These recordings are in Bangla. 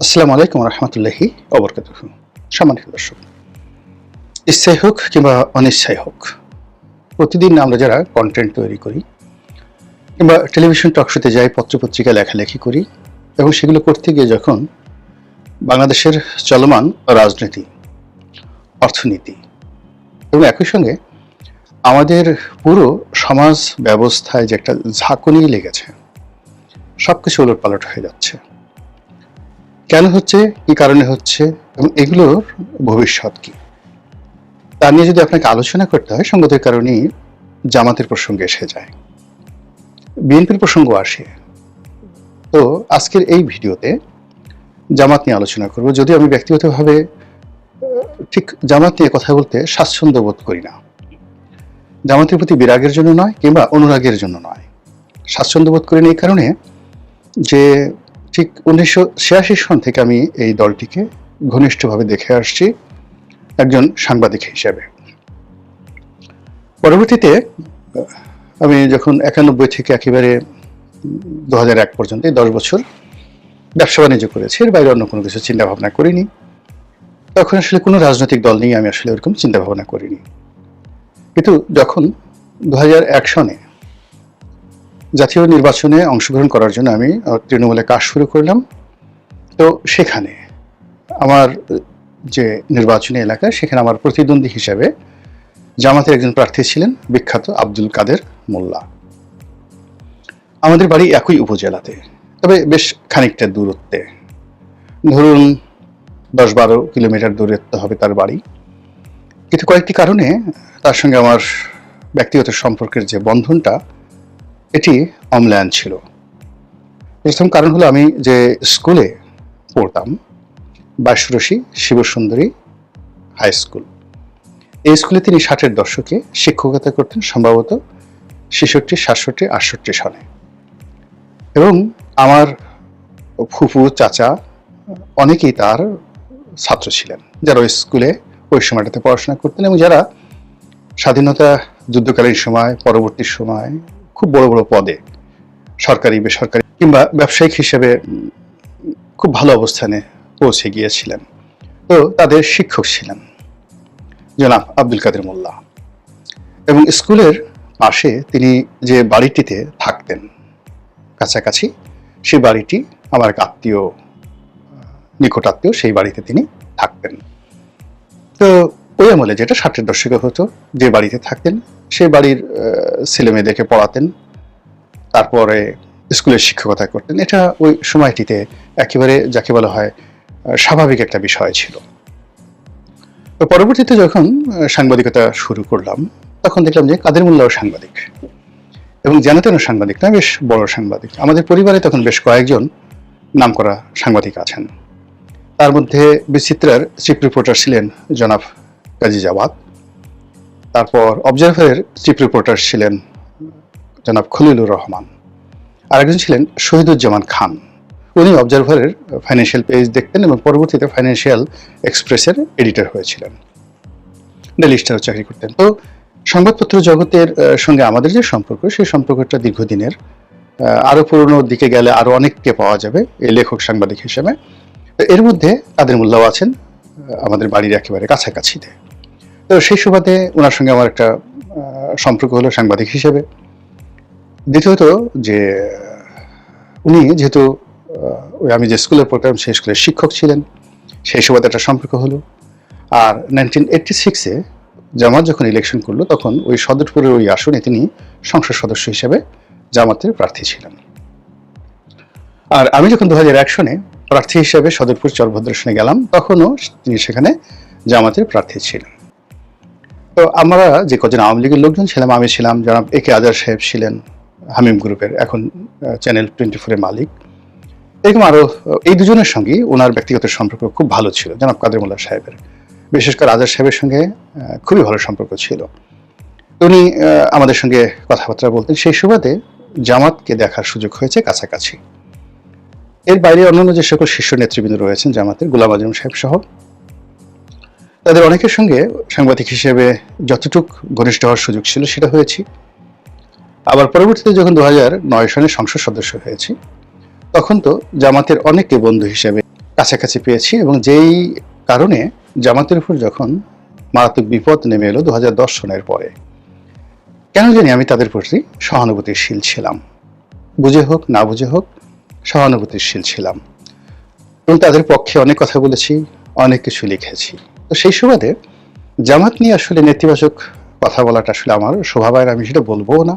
আসসালামু আলাইকুম রহমতুল্লাহি অবরকাত সম্মানিত দর্শক ইচ্ছাই হোক কিংবা অনিচ্ছাই হোক, প্রতিদিন আমরা যারা কন্টেন্ট তৈরি করি কিংবা টেলিভিশন টকশোতে যাই, পত্রপত্রিকা লেখালেখি করি এবং সেগুলো করতে গিয়ে যখন বাংলাদেশের চলমান রাজনীতি, অর্থনীতি এবং একই সঙ্গে আমাদের পুরো সমাজ ব্যবস্থায় যে একটা ঝাঁকুনি লেগেছে সব কিছু ওলট পালট হয়ে যাচ্ছে। কেন হচ্ছে, কি কারণে হচ্ছে, এবং এগুলোর ভবিষ্যৎ কি? তা নিয়ে যদি আপনাকে আলোচনা করতে হয়, সঙ্গতের কারণেই জামাতের প্রসঙ্গে এসে যায়। বিএনপির প্রসঙ্গ আসে। তো আজকের এই ভিডিওতে জামাত নিয়ে আলোচনা করব। যদিও আমি ব্যক্তিগতভাবে ঠিক জামাত নিয়ে কথা বলতে স্বাচ্ছন্দ্য বোধ করি না। জামাতের প্রতি বিরাগের জন্য নয়, কিংবা অনুরাগের জন্য নয়। স্বাচ্ছন্দ্য বোধ করি না এই কারণে যে ঠিক উনিশশো ছিয়াশি সন থেকে আমি এই দলটিকে ঘনিষ্ঠভাবে দেখে আসছি একজন সাংবাদিক হিসেবে। পরবর্তীতে, আমি যখন একানব্বই থেকে একেবারে দু এক পর্যন্ত দশ বছর ব্যবসা বাণিজ্য করেছি, এর বাইরে অন্য কোনো কিছু চিন্তা ভাবনা করিনি। তখন আসলে কোনো রাজনৈতিক দল নিয়ে আমি আসলে ওরকম চিন্তা ভাবনা করিনি। কিন্তু যখন দু হাজার এক সনে জাতীয় নির্বাচনে অংশগ্রহণ করার জন্য আমি তৃণমূলে কাজ শুরু করলাম। তো সেখানে আমার যে নির্বাচনী এলাকা, সেখানে আমার প্রতিদ্বন্দ্বী হিসেবে জামাতের একজন প্রার্থী ছিলেন, বিখ্যাত আব্দুল কাদের মোল্লা। আমাদের বাড়ি একই উপজেলাতে, তবে বেশ খানিকটা দূরত্বে। ধরুন দশ বারো কিলোমিটার দূরত্ব হবে তার বাড়ি। কিন্তু কয়েকটি কারণে তার সঙ্গে আমার ব্যক্তিগত সম্পর্কের যে বন্ধনটা এটি অম্লায়ন ছিল। প্রথম কারণ হলো আমি যে স্কুলে পড়তাম বাইশরশি শিবসুন্দরী হাই স্কুল। এই স্কুলে তিনি ষাটের দশকে শিক্ষকতা করতেন সম্ভবত ছেষট্টি, সাতষট্টি, আটষট্টি সনে। এবং আমার ফুফু, চাচা অনেকেই তার ছাত্র ছিলেন, যারা ওই স্কুলে ওই সময়টাতে পড়াশোনা করতেন এবং যারা স্বাধীনতা যুদ্ধকালীন সময়, পরবর্তী সময় খুব বড় বড় পদে, সরকারি, বেসরকারি কিংবা ব্যবসায়িক হিসেবে খুব ভালো অবস্থানে পৌঁছে গিয়েছিলেন। তো তাদের শিক্ষক ছিলেন জনাব আব্দুল কাদের মোল্লা। এবং স্কুলের পাশে তিনি যে বাড়িটিতে থাকতেন, কাছাকাছি সেই বাড়িটি আমার এক আত্মীয় নিকটাত্মীয় সেই বাড়িতে তিনি থাকতেন। তো ওই আমলে যেটা ষাটের দশকে হতো, যে বাড়িতে থাকতেন সেই বাড়ির আহ, ছেলে মেয়েদেরকে পড়াতেন তারপরে স্কুলের শিক্ষকতা করতেন। এটা ওই সময়টিতে একেবারে যাকে বলা হয় স্বাভাবিক একটা বিষয় ছিল। পরবর্তীতে যখন সাংবাদিকতা শুরু করলাম তখন দেখলাম যে কাদের মোল্লাও সাংবাদিক এবং জানাতেনও সাংবাদিক। না বেশ বড় সাংবাদিক। আমাদের পরিবারে তখন বেশ কয়েকজন নামকরা সাংবাদিক আছেন। তার মধ্যে বিচিত্রার চিফ রিপোর্টার ছিলেন জনাব কাজী জাওয়াদ তারপর অবজারভারের চিফ রিপোর্টার ছিলেন জনাব খলিলুর রহমান। আরেকজন ছিলেন শহীদুজ্জামান খান। উনি অবজারভারের ফাইন্যান্সিয়াল পেজ দেখতেন এবং পরবর্তীতে ফাইন্যান্সিয়াল এক্সপ্রেসের এডিটর হয়েছিলেন। ডেলি স্টার চাকরি করতেন। তো সংবাদপত্র জগতের সঙ্গে আমাদের যে সম্পর্ক, সেই সম্পর্কটা দীর্ঘদিনের। আরও আরও পুরনো দিকে গেলে আরও অনেককে পাওয়া যাবে এই লেখক সাংবাদিক হিসেবে। এর মধ্যে কাদের মোল্লাও আছেন আমাদের বাড়ির একেবারে কাছাকাছিতে তো সেই সুবাদে ওনার সঙ্গে আমার একটা সম্পর্ক হলো সাংবাদিক হিসেবে। দ্বিতীয়ত যে, উনি যেহেতু আমি যে স্কুলের পড়তাম সেই স্কুলের শিক্ষক ছিলেন, সেই সুবাদে একটা সম্পর্ক হলো। আর নাইনটিন এইটটি সিক্সে জামাত যখন ইলেকশন করল, তখন ওই সদরপুরের ওই আসনে তিনি সংসদ সদস্য হিসেবে জামাতের প্রার্থী ছিলেন। আর আমি যখন দু হাজার এক সনে প্রার্থী হিসেবে সদরপুর চরভদ্রেশনে গেলাম, তখনও তিনি সেখানে জামাতের প্রার্থী ছিলেন। তো আমরা যে কজন আওয়ামী লীগের লোকজন ছিলাম, আমি ছিলাম যারা এ কে আজার সাহেব ছিলেন হামিম গ্রুপের এখন চ্যানেল টোয়েন্টি ফোরের মালিক। এরকম আরও এই দুজনের সঙ্গে ওনার ব্যক্তিগত সম্পর্ক খুব ভালো ছিল, জনাব কাদের মোল্লা সাহেবের। বিশেষ করে আজার সাহেবের সঙ্গে খুবই ভালো সম্পর্ক ছিল। উনি আমাদের সঙ্গে কথাবার্তা বলতেন। সেই সুবাদে জামাতকে দেখার সুযোগ হয়েছে কাছাকাছি। এর বাইরে অন্যান্য যে সকল শীর্ষ নেতৃবৃন্দ রয়েছেন জামাতের, গোলাম আজম সাহেব সহ তাদের অনেকের সঙ্গে সাংবাদিক হিসেবে যতটুক ঘনিষ্ঠ হওয়ার সুযোগ ছিল সেটা হয়েছি। আবার পরবর্তীতে যখন দু নয় সনে সংসদ সদস্য হয়েছি, তখন তো জামাতের অনেককে বন্ধু হিসেবে কাছাকাছি পেয়েছি এবং যেই কারণে জামাতের উপর যখন মারাত্মক বিপদ নেমে এলো দু হাজার দশ সনের পরে, কেন জানি আমি তাদের প্রতি সহানুভূতিশীল ছিলাম। বুঝে হোক, না বুঝে হোক, সহানুভূতিশীল ছিলাম। এবং তাদের পক্ষে অনেক কথা বলেছি, অনেক কিছু লিখেছি। তো সেই সুবাদে জামাত নিয়ে আসলে নেতিবাচক কথা বলাটা আসলে আমার স্বভাবের আমি সেটা বলব না।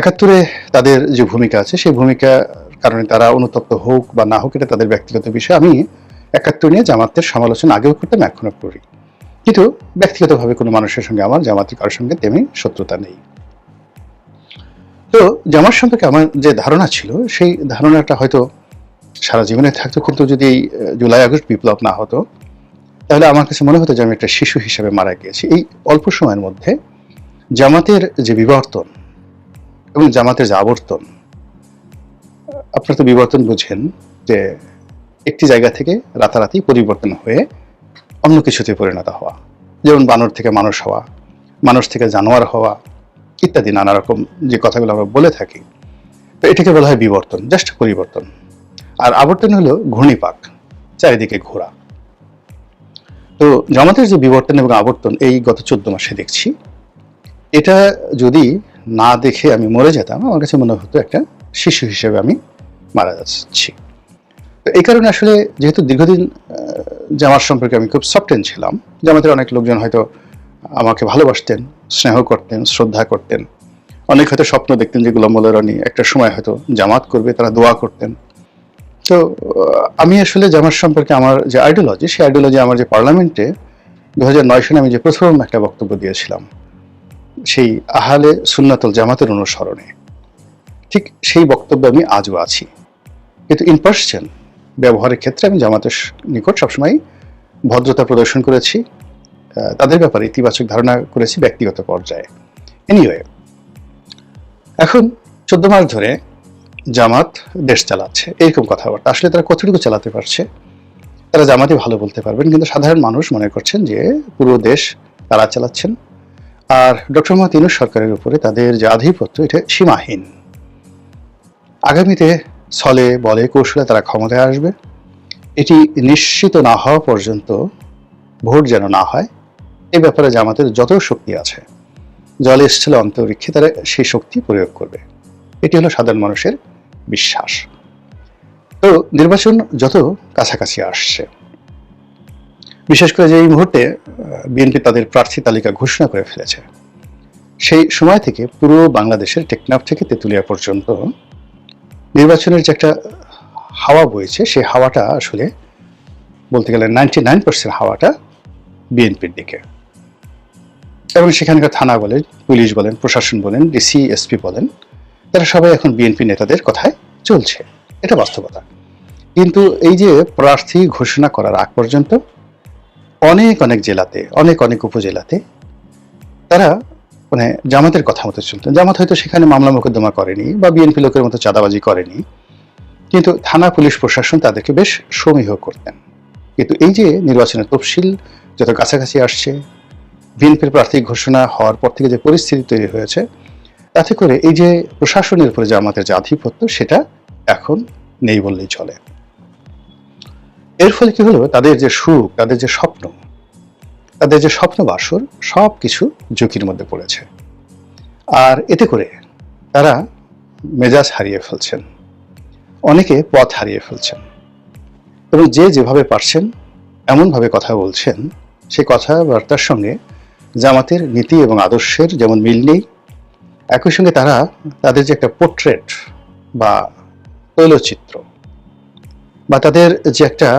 একাত্তরে তাদের যে ভূমিকা আছে, সেই ভূমিকার কারণে তারা অনুতপ্ত হোক বা না হোক, এটা তাদের ব্যক্তিগত বিষয়। আমি একাত্তর নিয়ে জামাতের সমালোচনা আগেও করতাম, এখনও করি। কিন্তু ব্যক্তিগতভাবে কোনো মানুষের সঙ্গে আমার জামাতের কারোর সঙ্গে তেমনি শত্রুতা নেই। তো জামাত সম্পর্কে আমার যে ধারণা ছিল, সেই ধারণাটা হয়তো সারা জীবনে থাকতো, কিন্তু যদি জুলাই, আগস্ট বিপ্লব না হতো তাহলে আমার কাছে মনে হতো যে আমি একটা শিশু হিসেবে মারা গিয়েছি। এই অল্প সময়ের মধ্যে জামাতের যে বিবর্তন এবং জামাতের যে আবর্তন, আপনারা তো বিবর্তন বুঝেন যে একটি জায়গা থেকে রাতারাতি পরিবর্তন হয়ে অন্য কিছুতে পরিণত হওয়া। যেমন বানর থেকে মানুষ হওয়া, মানুষ থেকে জানোয়ার হওয়া ইত্যাদি নানা রকম যে কথাগুলো আমরা বলে থাকি। তো এটাকে বলা হয় বিবর্তন, জাস্ট পরিবর্তন। আর আবর্তন হলো ঘূর্ণিপাক, চারিদিকে ঘোরা। তো জামাতের যে বিবর্তন এবং আবর্তন এই গত চোদ্দ মাসে দেখছি, এটা যদি না দেখে আমি মরে যেতাম, আমার কাছে মনে হতো একটা শিশু হিসেবে আমি মারা যাচ্ছি। তো এই কারণে আসলে যেহেতু দীর্ঘদিন জামার সম্পর্কে আমি খুব সফটেন ছিলাম, জামাতের অনেক লোকজন হয়তো আমাকে ভালোবাসতেন, স্নেহ করতেন, শ্রদ্ধা করতেন। অনেক হয়তো স্বপ্ন দেখতেন যে গোলাম মোল্লা একটা সময় হয়তো জামাত করবে, তারা দোয়া করতেন। তো আমি আসলে জামাত সম্পর্কে আমার যে আইডিওলজি সেই আইডিওলজি আমার যে পার্লামেন্টে দু হাজার নয় সালে আমি যে প্রথম একটা বক্তব্য দিয়েছিলাম, সেই আহালে সুন্নাতুল জামাতের অনুসরণে, ঠিক সেই বক্তব্যে আমি আজও আছি। কিন্তু ইন পার্সন ব্যবহারের ক্ষেত্রে আমি জামাতের নিকট সবসময় ভদ্রতা প্রদর্শন করেছি তাদের ব্যাপারে ইতিবাচক ধারণা করেছি ব্যক্তিগত পর্যায়ে। এনিওয়ে এখন চোদ্দ মাস ধরে জামাত দেশ চালাচ্ছে এরকম কথাবার্তা। আসলে তারা কতটুকু চালাতে পারছে? তারা জামাতই ভালো বলতে পারবেন, কিন্তু সাধারণ মানুষ মনে করছেন যে পুরো দেশ তারা চালাচ্ছেন। আর ডক্টর মোহাম্মদ ইউনুস সরকারের উপরে তাদের যে আধিপত্য, এটা সীমাহীন। আগামীতে ছলে, বলে, কৌশলে তারা ক্ষমতায় আসবে। এটি নিশ্চিত না হওয়া পর্যন্ত ভোট যেন না হয়, এ ব্যাপারে জামাতের যত শক্তি আছে, জলে স্থলে অন্তরিক্ষে তারা সেই শক্তি প্রয়োগ করবে। এটি হলো সাধারণ মানুষের বিশ্বাস। তো নির্বাচন যত কাছাকাছি আসছে, বিশেষ করে যে এই মুহূর্তে বিএনপি তাদের প্রার্থী তালিকা ঘোষণা করে ফেলেছে, সেই সময় থেকে পুরো বাংলাদেশের টেকনাফ থেকে তেঁতুলিয়া পর্যন্ত নির্বাচনের যে একটা হাওয়া বইছে, সেই হাওয়াটা আসলে বলতে গেলে নাইনটি নাইন পার্সেন্ট হাওয়াটা বিএনপির দিকে। এবং সেখানকার থানা বলেন, পুলিশ বলেন, প্রশাসন বলেন ডিসি এসপি বলেন তারা সবাই এখন বিএনপি নেতাদের কথায় চলছে। এটা বাস্তবতা। কিন্তু এই যে প্রার্থী ঘোষণা করার আগ পর্যন্ত অনেক অনেক জেলাতে, অনেক অনেক উপজেলাতে তারা মানে জামাতের কথা মতো চলতেন জামাত হয়তো সেখানে মামলা মোকদ্দমা করেনি বা বিএনপি লোকের মতো চাঁদাবাজি করেনি। কিন্তু থানা, পুলিশ, প্রশাসন তাদেরকে বেশ সমীহ করতেন। কিন্তু এই যে নির্বাচনের তফসিল যত কাছাকাছি আসছে বিএনপির প্রার্থী ঘোষণা হওয়ার পর থেকে যে পরিস্থিতি তৈরি হয়েছে তাতে করে এই যে প্রশাসনের উপরে যে আমাদের যে আধিপত্য, সেটা এখন নেই বললেই চলে। এর ফলে কি হলো? তাদের যে সুখ, তাদের যে স্বপ্ন, তাদের যে স্বপ্ন বাসর সব কিছু ঝুঁকির মধ্যে পড়েছে। আর এতে করে তারা মেজাজ হারিয়ে ফেলছেন। অনেকে পথ হারিয়ে ফেলছেন। এবং যে যেভাবে পারছেন, এমনভাবে কথা বলছেন সেই কথাবার্তার সঙ্গে জামাতের নীতি এবং আদর্শের যেমন মিল নেই একই সঙ্গে তারা তাদের যে একটা পোর্ট্রেট বা তৈলচিত্র বা তাদের যে একটা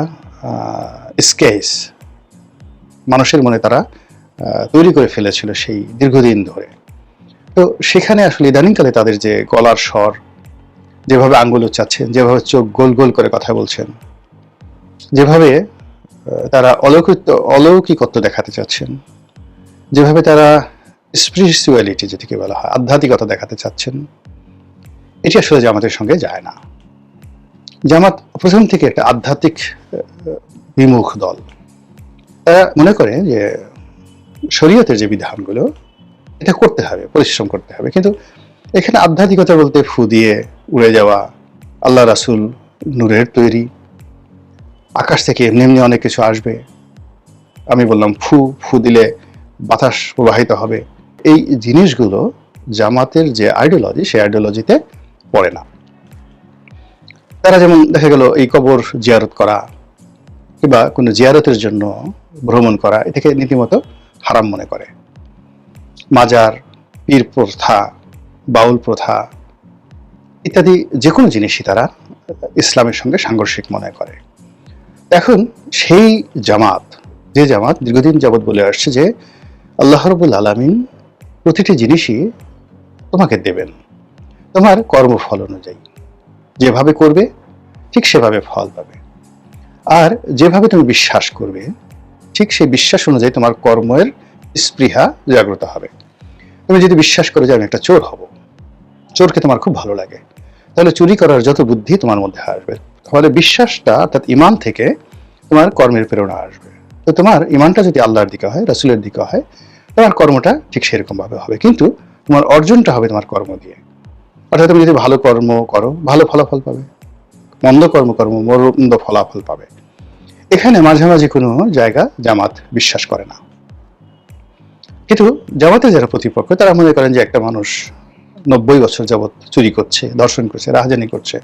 স্কেচ মানুষের মনে তারা তৈরি করে ফেলেছিল সেই দীর্ঘদিন ধরে। তো সেখানে আসলে ইদানিংকালে তাদের যে গলার স্বর, যেভাবে আঙ্গুল উচ্চাচ্ছেন, যেভাবে চোখ গোল গোল করে কথা বলছেন, যেভাবে তারা অলৌকিক, অলৌকিকত্ব দেখাতে চাচ্ছেন, যেভাবে তারা স্পিরিচুয়ালিটি যেটিকে বলা হয়, আধ্যাত্মিকতা দেখাতে চাচ্ছেন। এটি আসলে জামাতের সঙ্গে যায় না। জামাত প্রথম থেকে একটা আধ্যাত্মিক বিমুখ দল। তারা মনে করে যে শরীয়তের যে বিধানগুলো, এটা করতে হবে, পরিশ্রম করতে হবে। কিন্তু এখানে আধ্যাত্মিকতা বলতে ফু দিয়ে উড়ে যাওয়া, আল্লাহ রাসুল নূরের তৈরি। আকাশ থেকে এমনি এমনি অনেক কিছু আসবে। আমি বললাম ফু ফু দিলে বাতাস প্রবাহিত হবে। এই জিনিসগুলো জামাতের যে আইডিওলজি সেই আইডিওলজিতে পড়ে না। তারা যেমন দেখা গেল এই কবর জিয়ারত করা কিংবা কোনো জিয়ারতের জন্য ভ্রমণ করা এটাকে রীতিমতো হারাম মনে করে। মাজার, পীর প্রথা, বাউল প্রথা ইত্যাদি যে কোনো জিনিসই তারা ইসলামের সঙ্গে সাংঘর্ষিক মনে করে। এখন সেই জামাত, যে জামাত দীর্ঘদিন যাবৎ বলে আসছে যে, আল্লাহ রবুল আলমিন প্রতিটি জিনিসই তোমাকে দেবেন। তোমার কর্মফল অনুযায়ী। যেভাবে করবে, ঠিক সেভাবে ফল পাবে। আর যেভাবে তুমি বিশ্বাস করবে, ঠিক সেই বিশ্বাস অনুযায়ী তোমার কর্মের স্পৃহা জাগ্রত হবে। তুমি যদি বিশ্বাস করে যে আমি একটা চোর হব, চোরকে তোমার খুব ভালো লাগে, তাহলে চুরি করার যত বুদ্ধি তোমার মধ্যে আসবে, তাহলে বিশ্বাসটা অর্থাৎ ইমান থেকে তোমার কর্মের প্রেরণা আসবে। তো তোমার ইমানটা যদি আল্লাহর দিকে হয়, রাসুলের দিকে হয় তোমার কর্মটা ঠিক সেরকম ভাবে হবে। কিন্তু তোমার অর্জনটা হবে তোমার কর্ম দিয়ে। অর্থাৎ তুমি যদি ভালো কর্ম করো, ভালো ফলাফল পাবে। মন্দ কর্ম কর্ম মন্দ ফলাফল পাবে। এখানে মাঝামাঝি কোনো জায়গা জামাত বিশ্বাস করে না। কিন্তু জামাতের যারা প্রতিপক্ষ, তারা মনে করেন যে একটা মানুষ নব্বই বছর যাবৎ চুরি করছে দর্শন করছে, রাহাজানি করছে।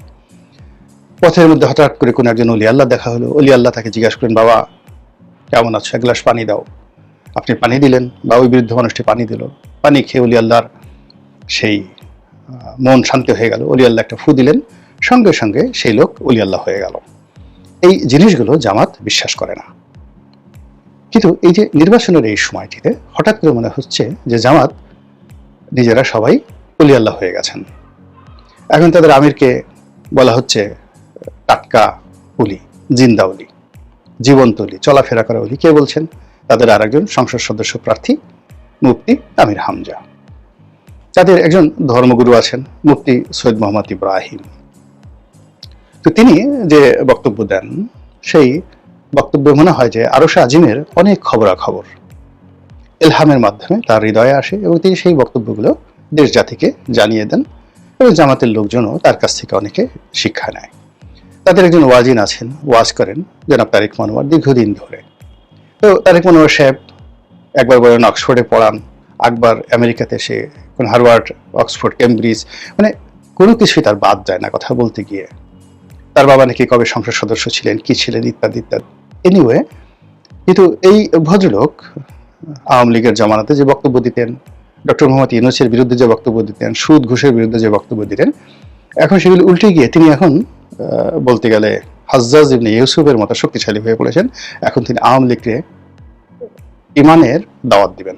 পথের মধ্যে হঠাৎ করে কোনো একজন অলি আল্লাহ দেখা হলো। অলি আল্লাহ তাকে জিজ্ঞাসা করেন বাবা, কেমন আছো? এক গ্লাস পানি দাও। আপনি পানি দিলেন বা ওই বৃদ্ধ মানুষটি পানি দিল, পানি খেয়ে অলি আল্লাহর সেই মন শান্ত হয়ে গেল। অলি আল্লাহ একটা ফু দিলেন, সঙ্গে সঙ্গে সেই লোক অলি আল্লাহ হয়ে গেল। এই জিনিসগুলো জামাত বিশ্বাস করে না। কিন্তু এই যে নির্বাচনের এই সময়টিতে হঠাৎ করে মনে হচ্ছে যে জামাত নিজেরা সবাই অলি আল্লাহ হয়ে গেছেন। এখন তাদের আমিরকে বলা হচ্ছে, টাটকা অলি, জিন্দা অলি, জীবন্ত অলি, চলাফেরা করা অলি। কে বলছেন? তাদের আরেকজন সংসদ সদস্য প্রার্থী মুফতি আমির হামজা। তাদের একজন ধর্মগুরু আছেন মুফতি সৈয়দ মোহাম্মদ ইব্রাহিম। তো তিনি যে বক্তব্য দেন, সেই বক্তব্যে মনে হয় যে আরশ আজিমের অনেক খবরাখবর এলহামের মাধ্যমে তার হৃদয়ে আসে এবং তিনি সেই বক্তব্যগুলো দেশ জাতিকে জানিয়ে দেন এবং জামাতের লোকজনও তার কাছ থেকে অনেকে শিক্ষা নেয়। তাদের একজন ওয়াজিন আছেন, ওয়াজ করেন জনাব তারিক মনোয়ার দীর্ঘদিন ধরে। তো তারিক মনোয়ার সাহেব একবার বলেন অক্সফোর্ডে পড়ান, আকবার আমেরিকাতে এসে কোন হারওয়ার্ড অক্সফোর্ড, কেমব্রিজ মানে কোনো কিছুই তার বাদ যায় না কথা বলতে গিয়ে। তার বাবা নাকি কবে সংসদ সদস্য ছিলেন, কি ছিলেন ইত্যাদি ইত্যাদি। এনিওয়ে কিন্তু এই ভদ্রলোক আওয়ামী লীগের জামানাতে যে বক্তব্য দিতেন, ডক্টর মোহাম্মদ ইউনুসের বিরুদ্ধে যে বক্তব্য দিতেন, সুদ ঘুষের বিরুদ্ধে যে বক্তব্য দিতেন, এখন সেগুলি উল্টে গিয়ে তিনি এখন বলতে গেলে হাজ্জাজ ইবনে ইউসুফের মতো শক্তিশালী হয়ে পড়েছেন। এখন তিনি আওয়ামী লীগকে ইমানের দাওয়াত দিবেন।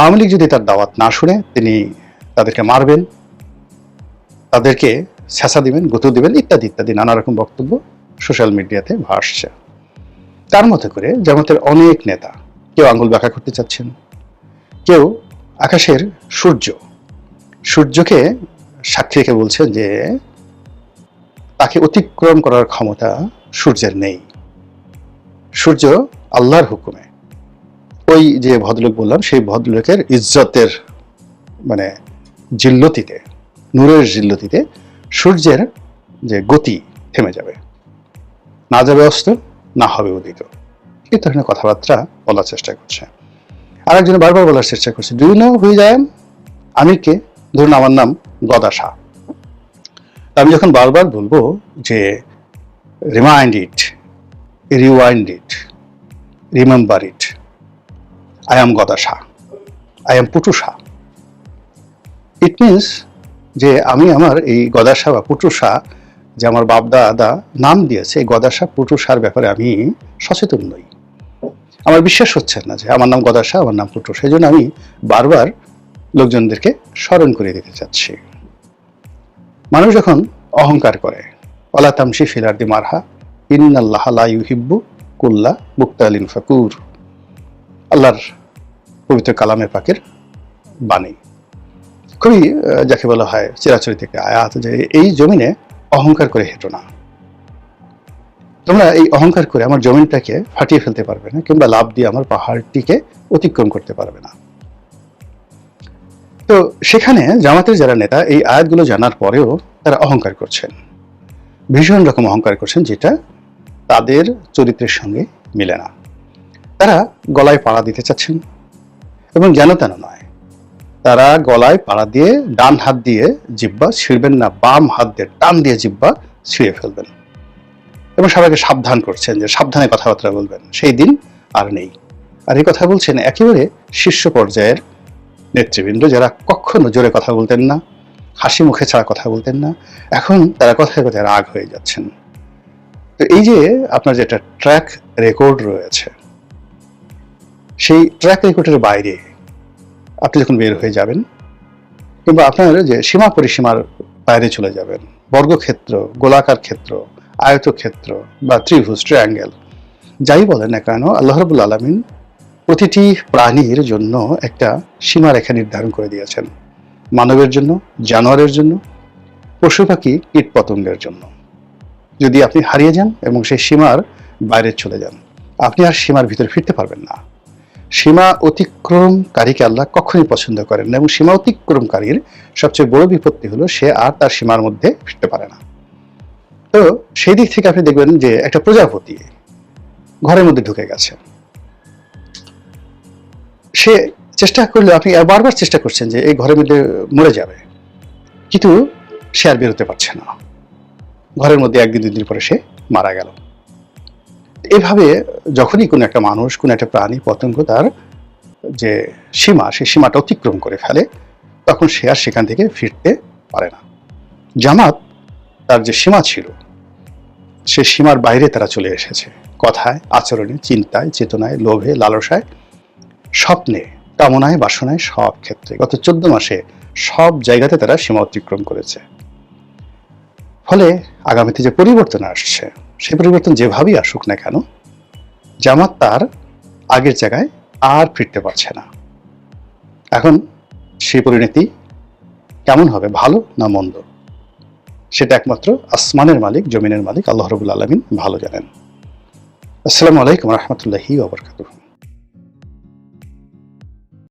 আওয়ামী লীগ যদি তার দাওয়াত না শুনে তিনি তাদেরকে মারবেন, তাদেরকে ছেঁচা দিবেন, গুঁতো দিবেন ইত্যাদি ইত্যাদি নানা রকম বক্তব্য সোশ্যাল মিডিয়াতে ভাসছে। তার মতো করে জামাতের অনেক নেতা কেউ আঙ্গুল ব্যাখ্যা করতে চাচ্ছেন, কেউ আকাশের সূর্য, সূর্যকে সাক্ষী রেখে বলছেন যে তাকে অতিক্রম করার ক্ষমতা সূর্যের নেই। সূর্য আল্লাহর হুকুমে। ওই যে ভদ্রলোক বললাম, সেই ভদ্রলোকের ইজ্জতের মানে জিল্লতিতে, নূরের জিল্লতিতে সূর্যের যে গতি থেমে যাবে। না যাবে অস্ত না হবে উদিত। এই ধরনের কথাবার্তা বলার চেষ্টা করছে। আরেকজন বারবার বলার চেষ্টা করছে ডু নো আই এম আমি কে? ধরুন আমার নাম গদা শাহ আমি যখন বারবার বলব যে remind it rewind it remember it I am Gada Shah I am Putu Shah. It means যে আমি আমার এই গদা শাহ বা পুটু শাহ যে আমার বাপ দাদা নাম দিয়েছে, এই গদা শাহ, পুটু শাহর ব্যাপারে আমি সচেতন নই। আমার বিশ্বাস হচ্ছে না যে আমার নাম গদা শাহ, আমার নাম পুটু সেই জন্য আমি বারবার লোকজনদেরকে স্মরণ করে দিতে চাচ্ছি। মানুষ যখন অহংকার করে অলা তামসি ফিলার্দি মারহা, ইন্নাল্লাহ লা ইউহিব্বু কুল্লা মুক্তালিন ফাকুর। আল্লাহর পবিত্র কালামে পাকের বাণী। খুবই যাকে বলা হয় চিরাচরিত থেকে আয়াত যে এই জমিনে অহংকার করে হেঁটো না। তোমরা এই অহংকার করে আমার জমিনটাকে ফাটিয়ে ফেলতে পারবে না, কিংবা লাভ দিয়ে আমার পাহাড়টিকে অতিক্রম করতে পারবে না। তো সেখানে জামাতের যারা নেতা, এই আয়াতগুলো জানার পরেও তারা অহংকার করছেন। ভীষণ রকম অহংকার করছেন, যেটা তাদের চরিত্রের সঙ্গে মিলে না। তারা গলায় পাড়া দিতে চাচ্ছেন এবং যেন তেন নয়, তারা গলায় পাড়া দিয়ে, ডান হাত দিয়ে জিব্বা ছিঁড়বেন না, বাম হাত দিয়ে, টান দিয়ে জিব্বা ছিঁড়ে ফেলবেন। এবং সবাইকে সাবধান করছেন যে সাবধানে কথাবার্তা বলবেন, সেই দিন আর নেই। আর এই কথা বলছেন একেবারে শীর্ষ পর্যায়ের নেতৃবৃন্দ যারা কখনো জোরে কথা বলতেন না, হাসি মুখে ছাড়া কথা বলতেন না, এখন তারা কথায় কথায় রাগ হয়ে যাচ্ছেন। তো এই যে আপনার যেটা ট্র্যাক রেকর্ড রয়েছে, সেই ট্র্যাক রেকর্ডের বাইরে আপনি যখন বের হয়ে যাবেন কিংবা আপনার যে সীমা পরিসীমার বাইরে চলে যাবেন, বর্গক্ষেত্র, গোলাকার ক্ষেত্র, আয়তক্ষেত্র বা ত্রিভুজ ট্রায়াঙ্গেল যাই বলেন না কেন, আল্লাহ রবুল আলমিন প্রতিটি প্রাণীর জন্য একটা সীমারেখা নির্ধারণ করে দিয়েছেন। মানবের জন্য, জানোয়ারের জন্য, পশু পাখি কীট পতঙ্গের জন্য। যদি আপনি হারিয়ে যান এবং সেই সীমার বাইরে চলে যান, আপনি আর সীমার ভিতরে ফিরতে পারবেন না। সীমা অতিক্রমকারীকে আল্লাহ কখনই পছন্দ করেন না এবং সীমা অতিক্রমকারীর সবচেয়ে বড় বিপত্তি হলো সে আর তার সীমার মধ্যে ফিরতে পারে না। তো সেই দিক থেকে আপনি দেখবেন যে একটা প্রজাপতি ঘরের মধ্যে ঢুকে গেছে। সে চেষ্টা করলে আপনি বারবার চেষ্টা করছেন যে এই ঘরের মধ্যে মরে যাবে। কিন্তু সে আর বেরোতে পারছে না। ঘরের মধ্যে একদিন, দুদিন পরে সে মারা গেল। এভাবে যখনই কোনো একটা মানুষ, কোনো একটা প্রাণী, পতঙ্গ তার যে সীমা সেই সীমাটা অতিক্রম করে ফেলে, তখন সে আর সেখান থেকে ফিরতে পারে না। জামাত তার যে সীমা ছিল, সে সীমার বাইরে তারা চলে এসেছে। কথায়, আচরণে, চিন্তায়, চেতনায়, লোভে, লালসায় স্বপ্নে, কামনায়, বাসনায় সব ক্ষেত্রে। গত চোদ্দ মাসে সব জায়গাতে তারা সীমা অতিক্রম করেছে। ফলে আগামীতে যে পরিবর্তন আসছে সেই পরিবর্তন যেভাবেই আসুক না কেন, জামাত তার আগের জায়গায় আর ফিরতে পারছে না। এখন সেই পরিণতি কেমন হবে, ভালো না মন্দ? সেটা একমাত্র আসমানের মালিক, জমিনের মালিক, আল্লাহ রবুল আলমিন ভালো জানেন। আসসালামু আলাইকুম রহমতুল্লাহি ওবরকাতুহ